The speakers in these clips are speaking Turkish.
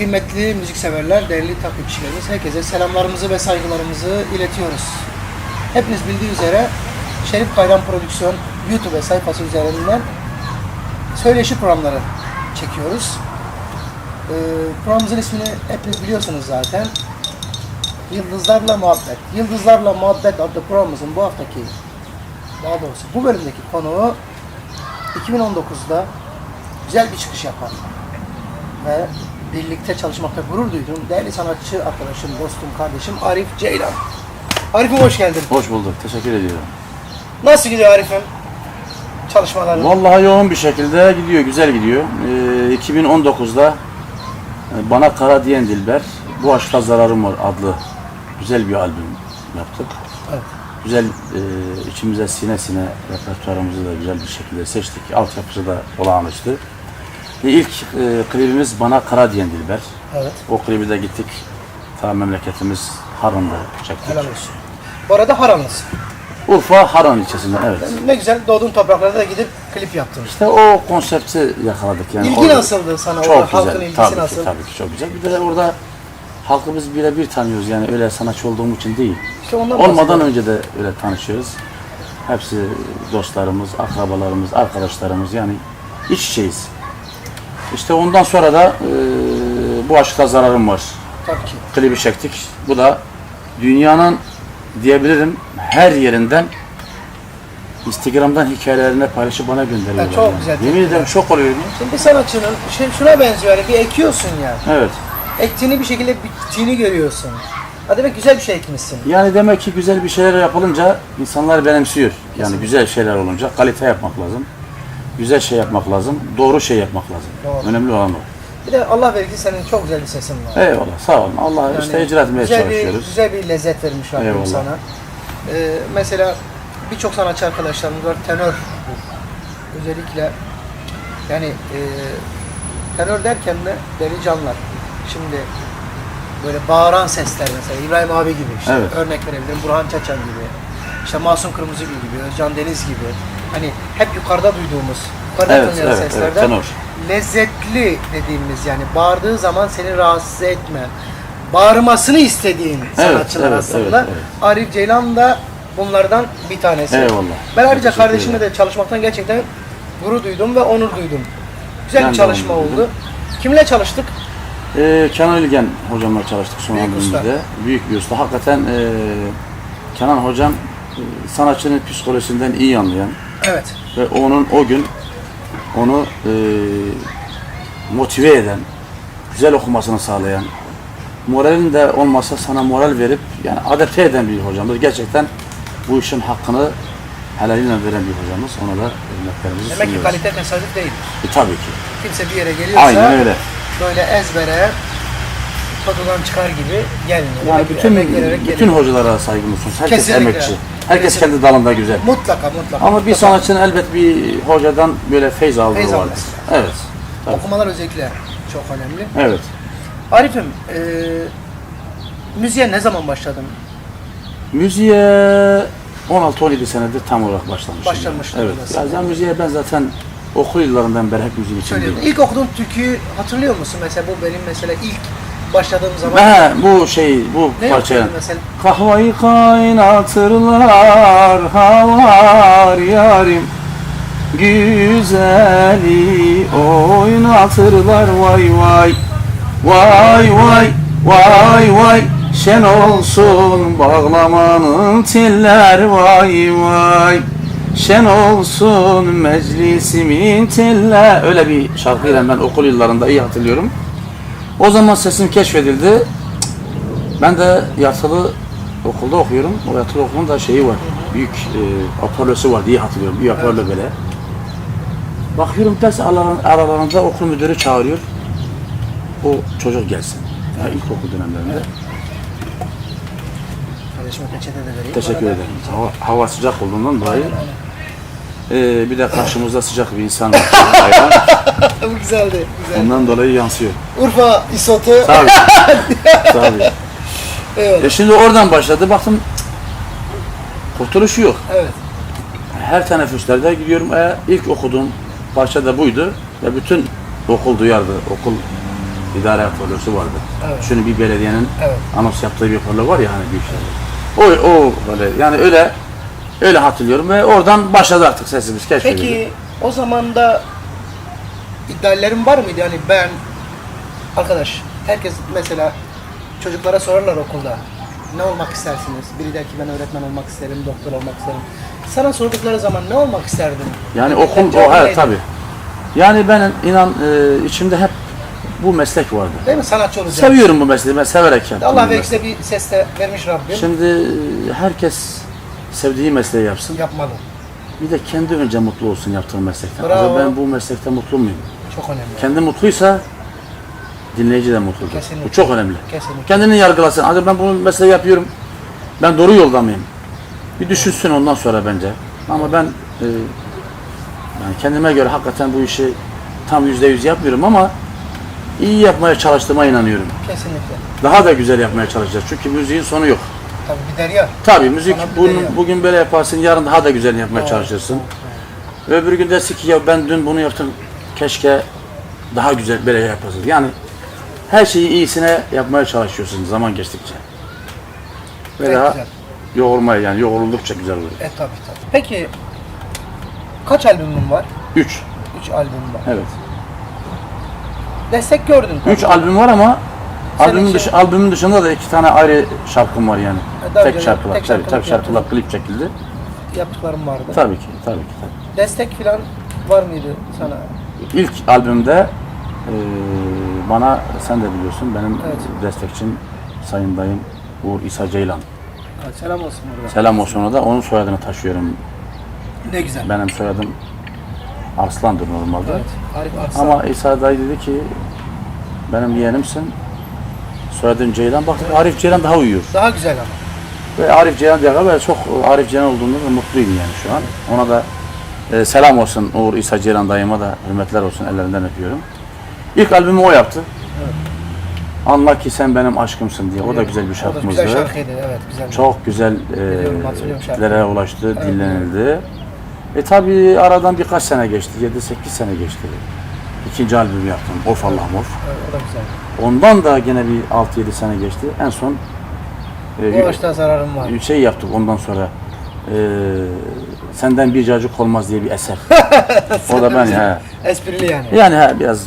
Kıymetli müzikseverler, değerli takipçilerimiz, herkese selamlarımızı ve saygılarımızı iletiyoruz. Hepiniz bildiği üzere Şerif Kayran Prodüksiyon YouTube sayfası üzerinden söyleşi programları çekiyoruz. Ee, programımızın ismini hepiniz biliyorsunuz zaten. Yıldızlarla Muhabbet. Yıldızlarla Muhabbet adlı programımızın bu haftaki, daha doğrusu bu bölümdeki konuğu 2019'da güzel bir çıkış yapan ve birlikte çalışmakta gurur duyduğum değerli sanatçı arkadaşım, dostum, kardeşim Arif Ceylan. Arif'im hoş geldin. Hoş bulduk. Teşekkür ediyorum. Nasıl gidiyor Arif'im? Çalışmaların? Vallahi yoğun bir şekilde gidiyor, güzel gidiyor. Ee, 2019'da e, Bana Kara Diyen Dilber, Bu Aşkta Zararım Var adlı güzel bir albüm yaptık. Evet. Güzel, e, içimize sine sine repertuarımızı da güzel bir şekilde seçtik. Altyapısı da olağanüstü. Ve ilk e, klibimiz Bana Kara Diyen Dilber. Evet. O klibi de gittik. Ta memleketimiz Harun'da çektik. Helal olsun. Bu arada Haranlısın. Urfa Harun ilçesinden evet. Ne güzel doğduğun topraklarda da gidip klip yaptın. İşte o konsepti yakaladık yani. İlgi Orada- nasıldı sana? Çok orada? güzel. Halkın ilgisi tabii nasıl? Ki, tabii ki çok güzel. Bir de orada halkı biz birebir tanıyoruz yani öyle sanatçı olduğum için değil. İşte ondan Olmadan önce de öyle tanışıyoruz. Hepsi dostlarımız, akrabalarımız, arkadaşlarımız yani iç içeyiz. İşte ondan sonra da e, bu aşkta zararım var. Tabii ki. Klibi çektik. Bu da dünyanın diyebilirim her yerinden Instagram'dan hikayelerini paylaşıp bana gönderiyorlar. Ya çok yani. güzel. Yemin ederim şok oluyorum. Şimdi bir sanatçının şey, şuna benziyor yani bir ekiyorsun ya. Evet. Ektiğini bir şekilde bittiğini görüyorsun. Ha demek güzel bir şey ekmişsin. Yani demek ki güzel bir şeyler yapılınca insanlar benimsiyor. Yani güzel şeyler olunca kalite yapmak lazım. Güzel şey yapmak lazım. Doğru şey yapmak lazım. Doğru. Önemli olan o. Bir de Allah verir ki senin çok güzel bir sesin var. Eyvallah sağ olun. Allah Yani işte icra etmeye güzel çalışıyoruz. Bir, güzel bir lezzet vermiş Rabbim Eyvallah. sana. Ee, mesela birçok sanatçı arkadaşlarımız var tenör. Özellikle yani e, tenör derken de deli canlar. Şimdi böyle bağıran sesler mesela İbrahim abi gibi işte Evet. örnek verebilirim Burhan Çaçan gibi işte Masum Kırmızıgül gibi Özcan Deniz gibi hani hep yukarıda duyduğumuz yukarıda Evet, tanıyan evet, evet, seslerden tenor. lezzetli dediğimiz yani bağırdığı zaman seni rahatsız etme bağırmasını istediğin sanatçılar evet, aslında. evet, evet. Arif Ceylan da bunlardan bir tanesi. Eyvallah. Ben ayrıca Teşekkür kardeşimle ederim. de çalışmaktan gerçekten gurur duydum ve onur duydum. Güzel Ben bir de çalışma onur oldu. duydum. Kimle çalıştık? Ee, Kenan İlgen hocamla çalıştık son Büyük usta. Büyük bir usta. Hakikaten e, Kenan hocam e, sanatçının psikolojisinden iyi anlayan Evet. ve onun o gün onu e, motive eden, güzel okumasını sağlayan, moralin de olmasa sana moral verip yani adapte eden bir hocamız. Gerçekten bu işin hakkını helaliyle veren bir hocamız. Ona da hürmetlerimizi Demek ki sunuyoruz. kalite tesadüf değil. E, tabii ki. Kimse bir yere geliyorsa Aynen öyle. Böyle ezbere totodan çıkar gibi gelmiyor. Yani Demek bütün emek vererek bütün hocalara saygımız sonsuz. Herkes Kesinlikle. emekçi. Herkes Kesinlikle. kendi dalında güzel. Mutlaka mutlaka. Ama bir mutlaka. sanatçının elbet bir hocadan böyle feyz aldığı Feyz vardır. alması. Evet. Tabii. Okumalar özellikle çok önemli. Evet. Arif'im, eee müziğe ne zaman başladın? Müziğe 16-17 senedir tam olarak başlamışım. Başlamıştın Evet. aslında. Zaten müziğe ben zaten okul yıllarından beri hep müziğin içindeyim. İlk okuduğun türküyü hatırlıyor musun? Mesela bu benim mesela ilk başladığım zaman. He, bu şey, bu ne mesela? Kahvayı kaynatırlar havar yarim Güzeli oynatırlar vay vay Vay vay vay vay Şen olsun bağlamanın tiller vay vay Şen olsun meclisimin tiller Öyle bir şarkıyla ben okul yıllarında iyi hatırlıyorum. O zaman sesim keşfedildi. Ben de yatılı okulda okuyorum. O yatılı okulun da şeyi var. Büyük e, hoparlösü var diye hatırlıyorum. Bir hoparlör böyle. Bakıyorum ders aralarında, okul müdürü çağırıyor. O çocuk gelsin. Ya ilkokul dönemlerinde. Teşekkür ederim. Hava, hava sıcak olduğundan dolayı. E, bir de karşımızda sıcak bir insan var. Bu güzeldi. Güzel. Ondan dolayı yansıyor. Urfa isotu. Tabii. Tabii. Evet. E şimdi oradan başladı. Baktım cık, kurtuluşu yok. Evet. her teneffüslerde gidiyorum. E, ilk okuduğum parça da buydu. Ve bütün okul duyardı. Okul idare hoparlörü vardı. Evet. Şunu bir belediyenin Evet. anons yaptığı bir hoparlör var ya hani büyük şey. O, o böyle yani öyle öyle hatırlıyorum ve oradan başladı artık sesimiz keşfedildi. Peki o zaman da ideallerin var mıydı? Yani ben arkadaş herkes mesela çocuklara sorarlar okulda ne olmak istersiniz? Biri der ki ben öğretmen olmak isterim, doktor olmak isterim. Sana sordukları zaman ne olmak isterdin? Yani Dediğin okul o evet tabi. Yani ben inan e, içimde hep bu meslek vardı. Değil mi? Sanatçı olacağım. Seviyorum bu mesleği. Ben severek yaptım. Allah belki de bir ses de vermiş Rabbim. Şimdi e, herkes sevdiği mesleği yapsın. Yapmalı. Bir de kendi önce mutlu olsun yaptığı meslekten. Bravo. Acaba ben bu meslekte mutlu muyum? Çok önemli. Kendi mutluysa dinleyici de mutludur. Kesinlikle. Bu çok önemli. Kesinlikle. Kendini yargılasın. Acaba ben bu mesleği yapıyorum. Ben doğru yolda mıyım? Bir düşünsün ondan sonra bence. Ama ben e, yani kendime göre hakikaten bu işi tam yüzde yüz yapmıyorum ama iyi yapmaya çalıştığıma inanıyorum. Kesinlikle. Daha da güzel yapmaya çalışacağız. Çünkü müziğin sonu yok. Tabii bir derya. Tabii müzik Sana bir bugün, böyle yaparsın, yarın daha da güzel yapmaya çalışırsın. Öbür gün dersin ki ya ben dün bunu yaptım, keşke daha güzel böyle yapasın. Yani her şeyi iyisine yapmaya çalışıyorsun zaman geçtikçe. Ve daha güzel. yoğurmaya yani yoğruldukça güzel olur. E tabii tabii. Peki kaç albümün var? Üç, Üç albüm var. evet. Destek gördün tabii. Üç albüm var ama albümün, dışı, albümün dışında da iki tane ayrı şarkım var yani. E, daha tek önce şarkılar, tek tabii, şarkılık tabii şarkılar klip çekildi. Yaptıklarım vardı. Tabii ki, tabii ki. Tabii. Destek falan var mıydı sana? İlk albümde e, bana sen de biliyorsun benim Evet. destekçim Sayın Dayım Uğur İsa Ceylan. Ha, selam olsun burada. Selam olsun ona da onun soyadını taşıyorum. Ne güzel. Benim soyadım Arslan'dır normalde. Evet. Arif Arslan. Ama İsa dayı dedi ki benim yeğenimsin. Soyadın Ceylan. Baktık Arif Ceylan daha uyuyor. Daha güzel ama. Ve Arif Ceylan diye ben çok Arif Ceylan olduğunda da mutluyum yani şu an. Ona da e, selam olsun Uğur İsa Ceylan dayıma da hürmetler olsun ellerinden öpüyorum. İlk albümü o yaptı. Anla ki sen benim aşkımsın diye. O da güzel bir O da şarkımızdı. güzel şarkıydı. Evet güzel. Çok güzel e, kitlere ulaştı, dinlenildi. E tabi aradan birkaç sene geçti, 7-8 sene geçti. İkinci albüm yaptım, Of Allah'ım Of. Evet, o da güzel. Ondan da gene bir 6-7 sene geçti. En son e, zararım var. şey yaptık ondan sonra. e, senden bir cacık olmaz diye bir eser. o da ben ya. Esprili yani. Yani he, biraz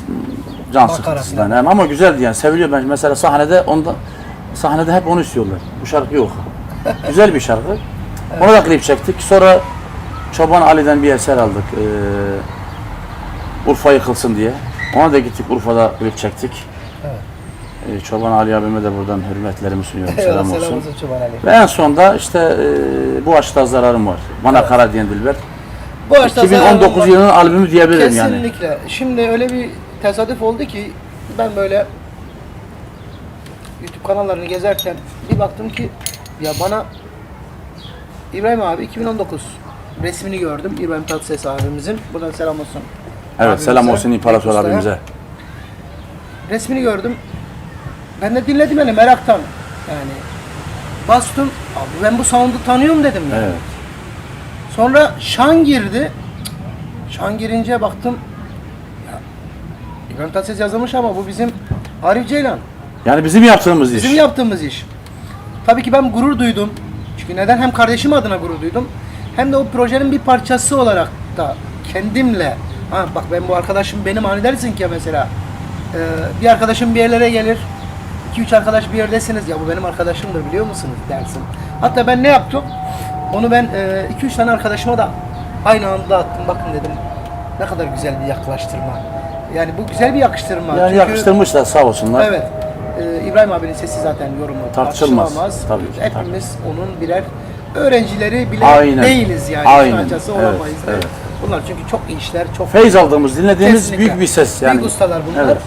can Makara sıkıntısından hem ama güzeldi yani seviliyor ben mesela sahnede onda sahnede hep onu istiyorlar. Bu şarkı yok. Güzel bir şarkı. Ona da klip çektik. Sonra Çoban Ali'den bir eser aldık. Ee, Urfa yıkılsın diye. Ona da gittik Urfa'da klip çektik. Ee, Çoban Ali abime de buradan hürmetlerimi sunuyorum. Selam selam olsun. olsun Çoban Ali. Ve en sonda işte e, bu aşkta zararım var. Bana kara diyen Dilber. Bu zararım 2019 var. yılının albümü diyebilirim yani. Kesinlikle. Şimdi öyle bir tesadüf oldu ki ben böyle YouTube kanallarını gezerken bir baktım ki ya bana İbrahim abi 2019 resmini gördüm. İbrahim Tatlıses abimizin. Buradan selam olsun. Evet selam olsun İmparator Usta'ya. abimize. Resmini gördüm. Ben de dinledim yani meraktan. Yani bastım. Abi ben bu sound'u tanıyorum dedim yani. Evet. Sonra şan girdi. Şan girince baktım. Ya, İbrahim Tatlıses yazılmış ama bu bizim Arif Ceylan. Yani bizim yaptığımız iş. Bizim yaptığımız iş. Tabii ki ben gurur duydum. Çünkü neden? Hem kardeşim adına gurur duydum. Hem de o projenin bir parçası olarak da kendimle ha bak ben bu arkadaşım benim hani dersin ki mesela e, bir arkadaşım bir yerlere gelir 2-3 arkadaş bir yerdesiniz ya bu benim arkadaşımdır biliyor musunuz dersin. Hatta ben ne yaptım? Onu ben 2-3 tane arkadaşıma da aynı anda attım. Bakın dedim ne kadar güzel bir yaklaştırma. Yani bu güzel bir yakıştırma. Yani Çünkü- yakıştırmışlar sağ olsunlar. Evet. Ee, İbrahim abinin sesi zaten yorumu Tartışılmaz. tartışılamaz. Tabii ki, Hepimiz onun birer öğrencileri bile Aynen. değiliz yani. Aynen. Evet, olamayız. evet. Bunlar çünkü çok iyi işler, çok Feyz aldığımız, dinlediğimiz Kesinlikle. büyük bir ses yani. Büyük ustalar bunlar. Evet.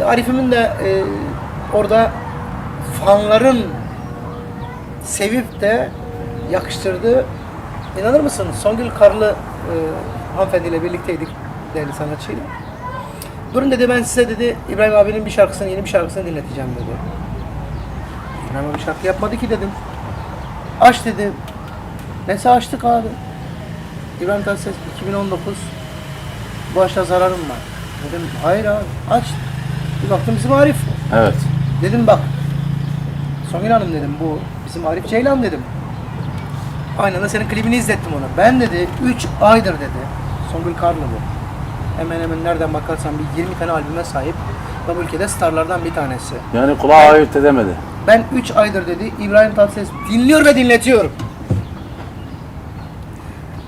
E, Arif'imin de e, orada fanların sevip de yakıştırdığı inanır mısın? Songül Karlı e, hanımefendiyle birlikteydik değerli sanatçıyla. Durun dedi ben size dedi İbrahim abinin bir şarkısını yeni bir şarkısını dinleteceğim dedi. İbrahim abi şarkı yapmadı ki dedim. Aç dedi. Nesi açtık abi? İbrahim Tatlıses 2019 bu aşta zararım var. Dedim hayır abi aç. Bir baktım bizim Arif. Evet. Dedim bak. Songül Hanım dedim bu bizim Arif Ceylan dedim. Aynen da senin klibini izlettim ona. Ben dedi 3 aydır dedi. Songül Karlı bu. Hemen hemen nereden bakarsan bir 20 tane albüme sahip. Ve bu ülkede starlardan bir tanesi. Yani kulağı ayırt edemedi. Ben 3 aydır dedi İbrahim Tatlıses dinliyor ve dinletiyorum.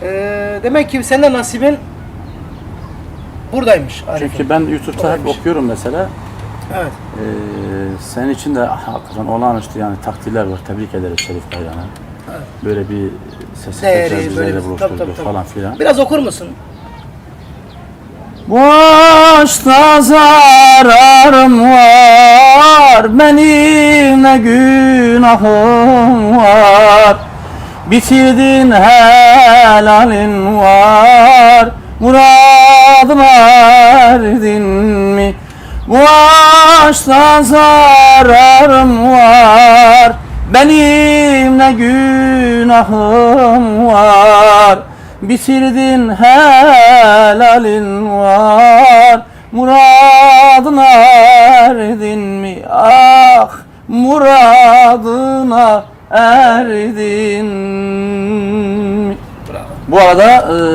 Ee, demek ki senin de nasibin buradaymış Arif'in. Çünkü ben YouTube'da hep okuyorum mesela. Evet. Ee, senin için de hakikaten olağanüstü yani takdirler var. Tebrik ederiz Şerif Kayran'a. Böyle bir sesi Değeri, tekrar böyle bir- tabii, buluşturdu tabii, tabii. falan filan. Biraz okur musun? Başta zararım var Benim ne günahım var Bitirdin helalin var Muradına erdin mi? Başta zararım var Benim ne günahım var Bitirdin helalin var Muradına erdin mi? Ah muradına Bravo. Bu arada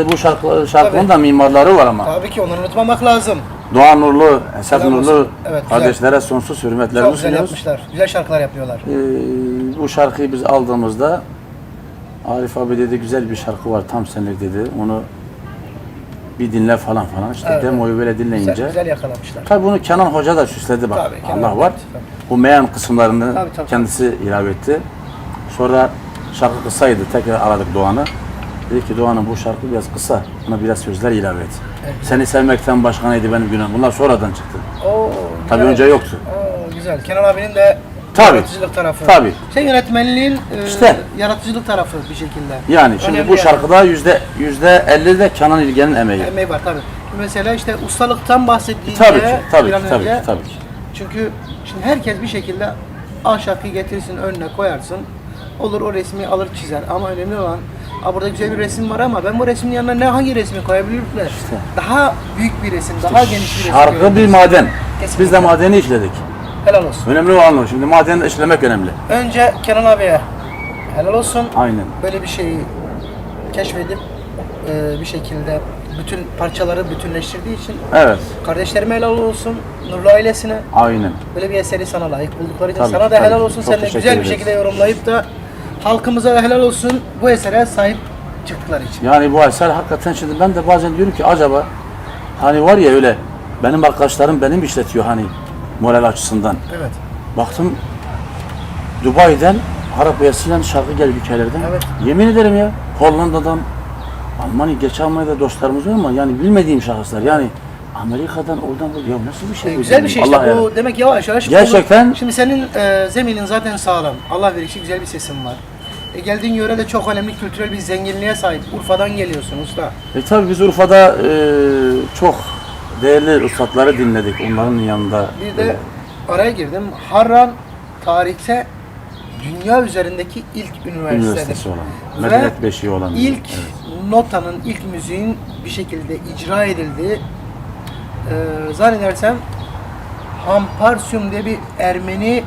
e, bu şarkı, şarkının da mimarları var ama. Tabii ki onu unutmamak lazım. Doğan Nurlu, Esat Selam olsun. Nurlu Evet, güzel. kardeşlere sonsuz Çok hürmetlerimi güzel sunuyoruz. yapmışlar. Güzel şarkılar yapıyorlar. Ee, bu şarkıyı biz aldığımızda Arif abi dedi güzel bir şarkı var tam senlik dedi. Onu bir dinle falan falan. İşte Evet. demoyu böyle dinleyince. Güzel, güzel yakalamışlar. Tabii bunu Kenan Hoca da süsledi bak. Tabii, Kenan Allah Hoca, var. tabii. Bu meyan kısımlarını Tabii, tabii. kendisi ilave etti. Sonra şarkı kısaydı. Tekrar aradık Doğan'ı. Dedi ki Doğan'ım bu şarkı biraz kısa. Buna biraz sözler ilave et. Evet. Seni sevmekten başka neydi benim günahım? Bunlar sonradan çıktı. Oo, Tabii güzel. önce yoktu. Oo, güzel. Kenan abinin de Tabii. yaratıcılık tarafı. Tabii. Şey yönetmenliğin e, İşte. yaratıcılık tarafı bir şekilde. Yani şimdi Önemli bu yani. şarkıda yüzde yüzde elli de Kenan İlgen'in emeği. Emeği var tabii. Mesela işte ustalıktan bahsettiğinde Tabii ki, tabii ki, tabii önce- ki, tabii ki. Çünkü şimdi herkes bir şekilde A şarkıyı getirsin önüne koyarsın. Olur o resmi alır çizer ama önemli olan Aa, burada güzel bir resim var ama ben bu resmin yanına ne hangi resmi koyabilirim ki? Daha büyük bir resim, daha geniş bir resim. Şarkı bir maden. Kesinlikle. Biz de madeni işledik. Helal olsun. Önemli olan o. Şimdi madeni işlemek önemli. Önce Kenan abiye helal olsun. Aynen. Böyle bir şeyi keşfedip e, bir şekilde bütün parçaları bütünleştirdiği için Evet. kardeşlerime helal olsun. Nurlu ailesine Aynen. böyle bir eseri sana layık buldukları için Tabii sana ki, da tabii helal ki. olsun. Çok Sen de teşekkür güzel bir ederiz. şekilde yorumlayıp da halkımıza da helal olsun bu esere sahip çıktıkları için. Yani bu eser hakikaten şimdi ben de bazen diyorum ki acaba hani var ya öyle benim arkadaşlarım benim işletiyor hani moral açısından. Evet. Baktım Dubai'den Arap uyasıyla şarkı gel ülkelerden. Evet. Yemin ederim ya Hollanda'dan Almanya, geç Almanya'da dostlarımız var ama yani bilmediğim şahıslar yani Amerika'dan oradan buraya ya nasıl bir şey E, güzel bir şey işte Allah bu yani. demek yavaş yavaş. Gerçekten- bunu- şimdi senin e, zeminin zaten sağlam. Allah verişi güzel bir sesin var. E, geldiğin yörede çok önemli kültürel bir zenginliğe sahip. Urfa'dan geliyorsun usta. E tabi biz Urfa'da e, çok değerli ustadları dinledik onların yanında. Bir de araya girdim. Harran tarihte dünya üzerindeki ilk üniversitedir. üniversitesi olan, medeniyet beşiği olan. ilk Evet. notanın, ilk müziğin bir şekilde icra edildiği e, zannedersem Hamparsyum diye bir Ermeni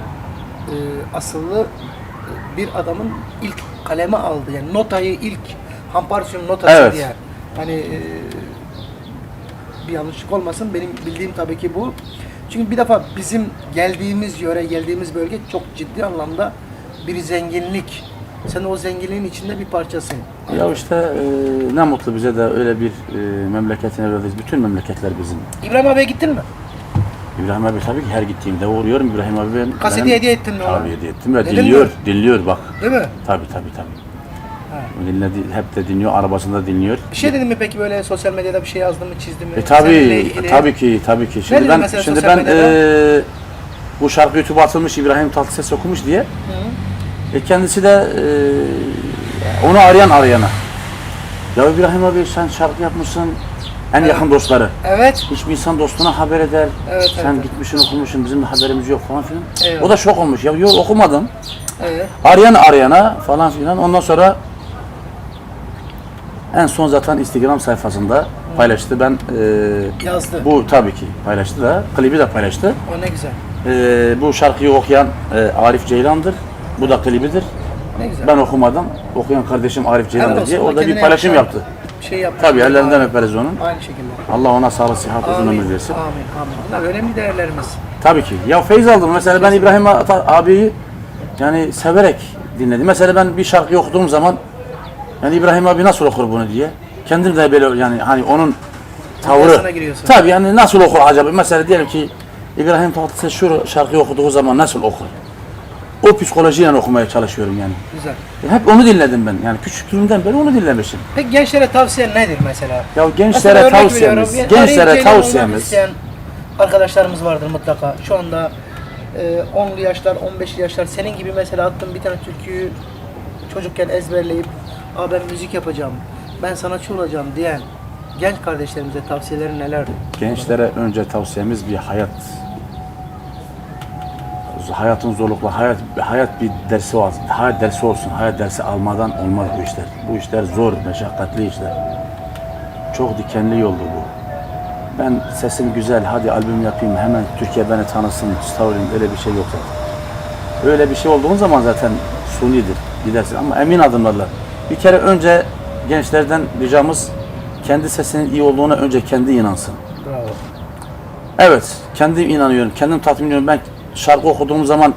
e, asıllı bir adamın ilk kaleme aldı. Yani notayı ilk Hamparsyum notası Evet. diye. Hani e, bir yanlışlık olmasın. Benim bildiğim tabii ki bu. Çünkü bir defa bizim geldiğimiz yöre, geldiğimiz bölge çok ciddi anlamda bir zenginlik. Sen o zenginliğin içinde bir parçasın. Ya işte e, ne mutlu bize de öyle bir e, memleketin evladıyız. Bütün memleketler bizim. İbrahim abiye gittin mi? İbrahim abi tabii ki her gittiğimde uğruyorum. İbrahim abi ben... Kaseti benim- hediye ettin mi ona? Tabii hediye ettim ve Dedin dinliyor, mi? dinliyor bak. Değil mi? Tabii tabii tabii. Ha. Dinledi, hep de dinliyor, arabasında dinliyor. Bir şey dedin mi peki böyle sosyal medyada bir şey yazdın mı, çizdin mi? E tabii, tabii ki, tabii ki. Şimdi ben, şimdi ben medyada? e, bu şarkı YouTube'a atılmış, İbrahim Tatlıses okumuş diye. E kendisi de e, onu arayan arayana. Ya İbrahim abi sen şarkı yapmışsın, en yakın dostları. Evet. Hiçbir insan dostuna haber eder. Evet, Sen evet. gitmişsin okumuşsun, bizim de haberimiz yok falan filan. Evet. O da şok olmuş. Ya yok okumadım. Evet. Arayan arayana falan filan. Ondan sonra En son zaten Instagram sayfasında paylaştı. Ben e, Yazdı. bu tabii ki paylaştı da, klibi de paylaştı. O ne güzel. E, bu şarkıyı okuyan e, Arif Ceylan'dır. Bu da klibidir. Ne güzel. Ben okumadım. Okuyan kardeşim Arif Ceylan'dır diye O orada bir paylaşım yaptı. Şey yaptı. Tabii ellerinden öperiz onun. Aynı şekilde. Allah ona sağlık, sıhhat, uzun ömür versin. Amin. Amin. Bunlar önemli değerlerimiz. Tabii ki. Ya feyiz aldım. Mesela ben İbrahim Ata- abiyi yani severek dinledim. Mesela ben bir şarkı okuduğum zaman yani İbrahim abi nasıl okur bunu diye. Kendim de böyle yani hani onun Kafasına tavrı. giriyorsun. Tabii yani nasıl okur acaba? Mesela diyelim ki İbrahim Tatlıses şu şarkıyı okuduğu zaman nasıl okur? O psikolojiyle okumaya çalışıyorum yani. Güzel. Hep onu dinledim ben. Yani küçüklüğümden beri onu dinlemişim. Peki gençlere tavsiyen nedir mesela? Ya Mesela gençlere örnek tavsiyemiz, bir gençlere tavsiyemiz. arkadaşlarımız vardır mutlaka. Şu anda e, 10'lu yaşlar, 15'li yaşlar senin gibi mesela attığın bir tane türküyü çocukken ezberleyip Aa ben müzik yapacağım, ben sanatçı olacağım diyen genç kardeşlerimize tavsiyeleri nelerdir? Gençlere önce tavsiyemiz bir hayat. Hayatın zorlukları, hayat hayat bir dersi olsun. Hayat dersi olsun. Hayat dersi almadan olmaz bu işler. Bu işler zor, meşakkatli işler. Çok dikenli yoldu bu. Ben sesim güzel, hadi albüm yapayım, hemen Türkiye beni tanısın, star olayım, öyle bir şey yok zaten. Öyle bir şey olduğun zaman zaten sunidir, gidersin ama emin adımlarla. Bir kere önce gençlerden ricamız kendi sesinin iyi olduğuna önce kendi inansın. Bravo. Evet, kendim inanıyorum, kendim tatmin ediyorum. Ben şarkı okuduğum zaman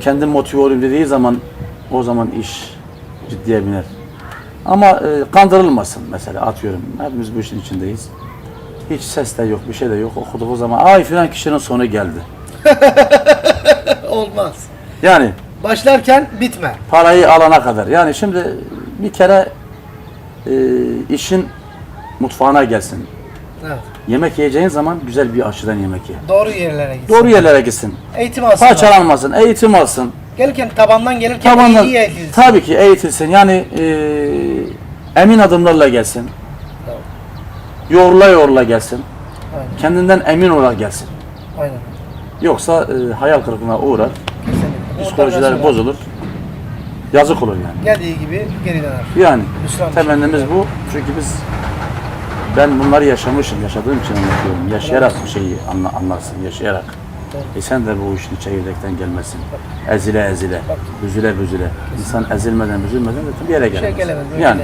kendim motive oluyorum dediği zaman o zaman iş ciddiye biner. Ama e, kandırılmasın mesela atıyorum. Hepimiz bu işin içindeyiz. Hiç ses de yok, bir şey de yok. Okuduğu zaman ay filan kişinin sonu geldi. Olmaz. Yani Başlarken bitme. parayı alana kadar. Yani şimdi bir kere e, işin mutfağına gelsin. Evet. Yemek yiyeceğin zaman güzel bir aşıdan yemek ye. Doğru yerlere gitsin. Doğru yerlere gitsin. Eğitim alsın. Parçalanmasın, eğitim alsın. Gelirken tabandan gelirken Tabandan, iyi eğitilsin. tabii ki eğitilsin. Yani e, emin adımlarla gelsin. Tamam. Yoğrula yoğrula gelsin. Aynen. Kendinden emin olarak gelsin. Aynen. Yoksa e, hayal kırıklığına uğrar. Kesinlikle. Psikolojiler bozulur. Yazık olur yani. Geldiği gibi geri döner. Yani Müslüman temennimiz bu. Çünkü biz ben bunları yaşamışım, yaşadığım için anlatıyorum. Yaşayarak bir şeyi anla, anlarsın, yaşayarak. E sen de bu işin çekirdekten gelmesin. Ezile ezile, büzüle büzüle. İnsan ezilmeden, büzülmeden zaten bir yere gelemez. şey gelemez. böyle Yani.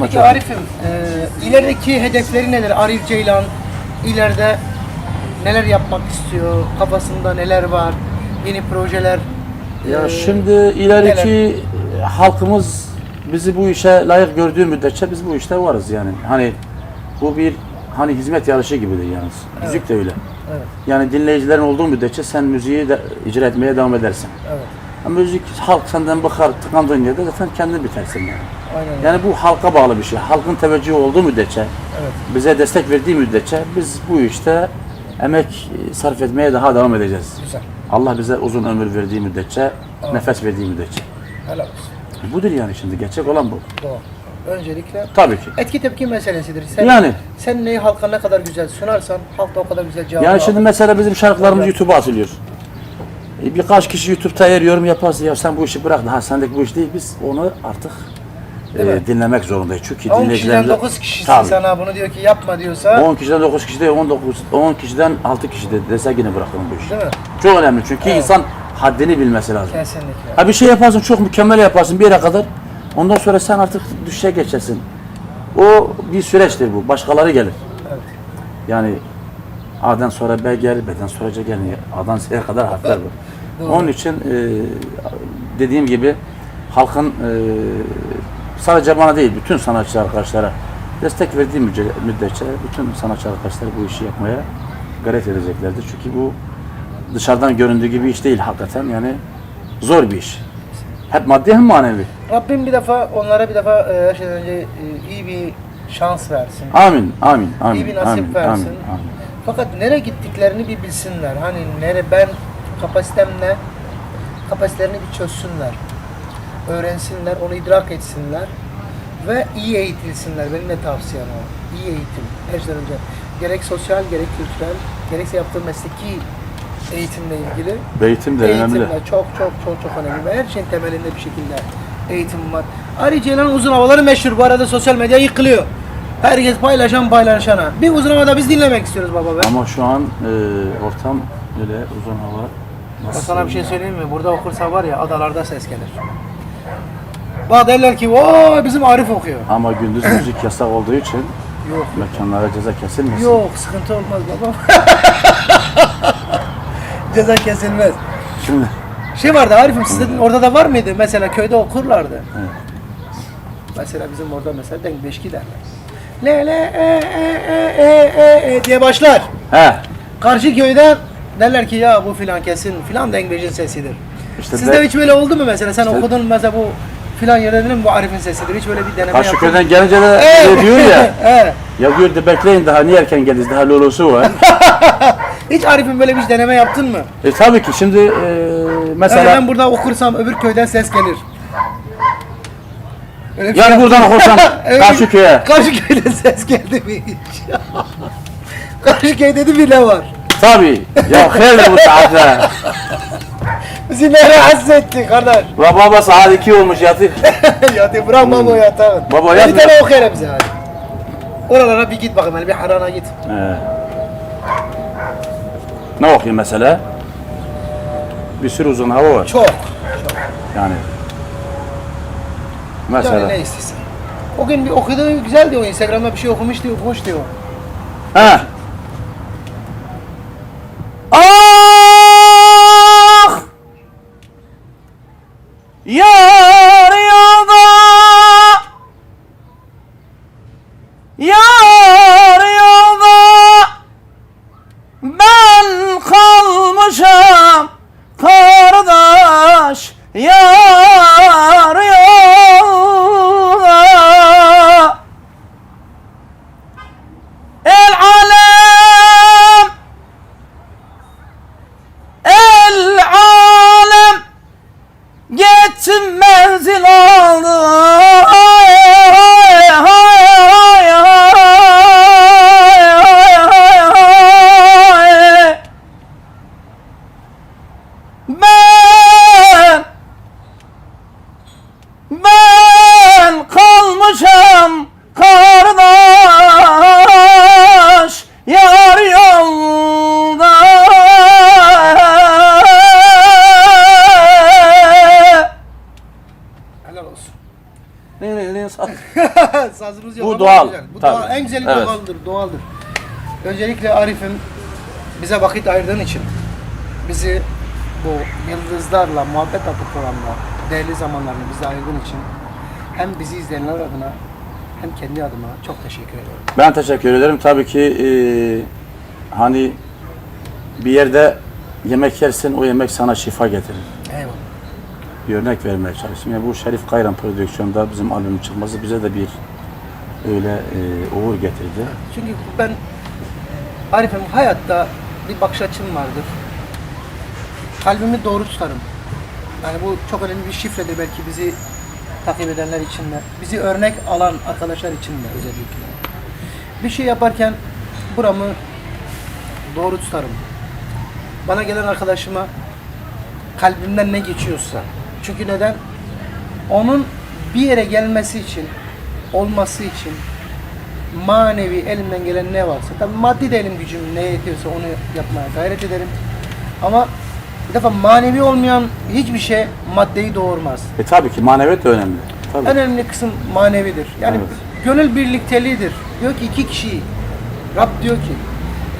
Peki Arif'im, e, ilerideki hedefleri neler? Arif Ceylan ileride neler yapmak istiyor? Kafasında neler var? Yeni projeler? Ya e, şimdi ileriki halkımız bizi bu işe layık gördüğü müddetçe biz bu işte varız yani. Hani bu bir hani hizmet yarışı gibidir yalnız. Müzik de öyle. Evet, Yani dinleyicilerin olduğu müddetçe sen müziği de icra etmeye devam edersin. evet. Ama müzik halk senden bakar tıkandığın yerde zaten kendin bitersin yani. Aynen. Yani bu halka bağlı bir şey. Halkın teveccühü olduğu müddetçe, Evet. bize destek verdiği müddetçe biz bu işte emek sarf etmeye daha devam edeceğiz. Güzel. Allah bize uzun ömür verdiği müddetçe, nefes verdiği müddetçe. Helal olsun. Budur yani şimdi gerçek olan bu. Doğru. Öncelikle Tabii ki. etki tepki meselesidir. Sen, Yani. sen neyi halka ne kadar güzel sunarsan halk da o kadar güzel cevap Yani şimdi mesela bizim şarkılarımız Evet. YouTube'a atılıyor. E, Birkaç kişi YouTube'da eğer yorum yaparsa ya sen bu işi bırak daha sendeki bu iş değil biz onu artık Değil e, mi? dinlemek zorundayız. Çünkü 10 kişiden dinleyicilerimiz 9 kişisi Tabii. sana bunu diyor ki yapma diyorsa 10 kişiden 9 kişi değil 19 10 kişiden 6 kişi de dese yine bırakalım bu işi. değil mi? Çok önemli çünkü insan haddini bilmesi lazım. Kesinlikle. Ha bir şey yaparsın çok mükemmel yaparsın bir yere kadar. Ondan sonra sen artık düşüşe geçersin. O bir süreçtir bu. Başkaları gelir. Evet. Yani A'dan sonra B gelir, B'den sonra C gelir. A'dan Z'ye kadar harfler. Doğru. Onun için e, dediğim gibi halkın e, sadece bana değil bütün sanatçı arkadaşlara destek verdiği müdde- müddetçe bütün sanatçı arkadaşlar bu işi yapmaya gayret edeceklerdir. Çünkü bu dışarıdan göründüğü gibi iş değil hakikaten yani zor bir iş. Hep maddi hem manevi. Rabbim bir defa onlara bir defa e, her şeyden önce e, iyi bir şans versin. Amin, amin, amin. iyi bir nasip amin, versin. amin, amin. Fakat nereye gittiklerini bir bilsinler. Hani nere ben kapasitem ne? Kapasitelerini bir çözsünler. Öğrensinler, onu idrak etsinler ve iyi eğitilsinler. Benim de tavsiyem o. İyi eğitim. Her şeyden önce. Gerek sosyal, gerek kültürel, gerekse yaptığı mesleki eğitimle ilgili. Eğitim de önemli. Eğitimle çok çok çok çok önemli ve her şeyin temelinde bir şekilde eğitim var. Ali Ceylan'ın uzun havaları meşhur. Bu arada sosyal medya yıkılıyor. Herkes paylaşan paylaşana. Bir uzun havada biz dinlemek istiyoruz baba be. Ama şu an e, ortam öyle uzun hava. Ben sana bir şey söyleyeyim mi? Burada okursa var ya adalarda ses gelir. Bak derler ki vay bizim Arif okuyor. Ama gündüz müzik yasak olduğu için Yok. mekanlara ceza kesilmesin. Yok sıkıntı olmaz babam. Ceza kesilmez. Şimdi Şey vardı Arif'im sizin orada da var mıydı? Mesela köyde okurlardı. Mesela bizim orada mesela denk beşki derler. Le le e e e e e e diye başlar. he Karşı köyden derler ki ya bu filan kesin filan dengbejin sesidir. işte Sizde de, hiç böyle oldu mu mesela? Sen İşte- okudun mesela bu filan yerde dedim bu Arif'in sesidir. Hiç böyle bir deneme karşı yaptın mı? köyden gelince de Evet. öyle diyor ya. Evet. Ya diyor de bekleyin daha niye erken geldiniz daha lolosu var. Hiç Arif'in böyle bir deneme yaptın mı? e tabii ki şimdi e, Mesela mesela ben burada okursam öbür köyden ses gelir. Öyle bir şey yani buradan okursam Evet. karşı köye. Karşı köyden ses geldi mi hiç? Karşı köy dedi bir ne var? Tabii. Ya hayırdır bu saatte. Bizi ne rahatsız etti kardeş? La baba saat 2 olmuş yatır. Yatı bırak baba yatağı. Baba Bir yatma. tane oku hele bize hadi. Oralara bir git bakayım hele bir harana git. He. Ne okuyayım mesela? Bir sürü uzun hava var. Çok. Yani. Mesela. Yani ne istiyorsan. O gün bir okuduğu güzel diyor. Instagram'da bir şey okumuş diyor, okumuş diyor. Ha. Güzeli Evet. doğaldır, doğaldır. Öncelikle Arif'im bize vakit ayırdığın için bizi bu yıldızlarla muhabbet atı programda değerli zamanlarını bize ayırdığın için hem bizi izleyenler adına hem kendi adıma çok teşekkür ederim. Ben teşekkür ederim. Tabii ki e, hani bir yerde yemek yersin o yemek sana şifa getirir. Eyvallah. Bir örnek vermeye çalıştım. Yani bu Şerif Kayran prodüksiyonda bizim albümün çıkması bize de bir öyle e, uğur getirdi. Çünkü ben Arif'im hayatta bir bakış açım vardır. Kalbimi doğru tutarım. Yani bu çok önemli bir şifredir belki bizi takip edenler için de, bizi örnek alan arkadaşlar için de özellikle. Bir şey yaparken buramı doğru tutarım. Bana gelen arkadaşıma kalbimden ne geçiyorsa. Çünkü neden? Onun bir yere gelmesi için, olması için manevi elimden gelen ne varsa, tabii maddi de elim gücüm ne yetiyorsa onu yapmaya gayret ederim. Ama bir defa manevi olmayan hiçbir şey maddeyi doğurmaz. E tabii ki maneviyat da önemli. Tabii. Önemli kısım manevidir. Yani Evet. gönül birlikteliğidir. Diyor ki iki kişi, Rab diyor ki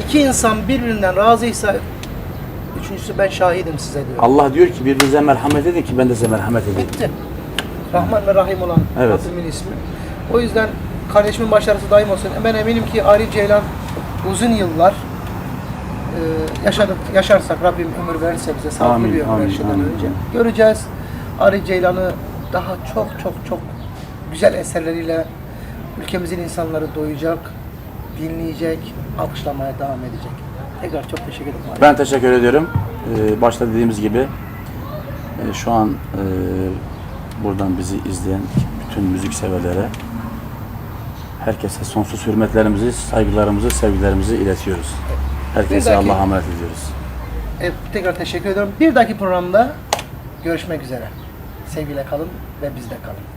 iki insan birbirinden razıysa üçüncüsü ben şahidim size diyor. Allah diyor ki birbirinize merhamet edin ki ben de size merhamet edeyim. Bitti. Rahman ve Rahim olan Evet. Rabbimin ismi. O yüzden kardeşimin başarısı daim olsun. Ben eminim ki Arif Ceylan uzun yıllar e, yaşadık, yaşarsak Rabbim ömür verirse bize sağlıklı Amin, bir ömür amin, önce. amin. Göreceğiz. Arif Ceylan'ı daha çok çok çok güzel eserleriyle ülkemizin insanları doyacak, dinleyecek, alkışlamaya devam edecek. Tekrar çok teşekkür ederim. Arif. Ben teşekkür ediyorum. Ee, başta dediğimiz gibi e, şu an e, buradan bizi izleyen bütün müzik severlere herkese sonsuz hürmetlerimizi, saygılarımızı, sevgilerimizi iletiyoruz. Herkese Allah'a emanet ediyoruz. Evet, tekrar teşekkür ediyorum. Bir dahaki programda görüşmek üzere. Sevgiyle kalın ve bizde kalın.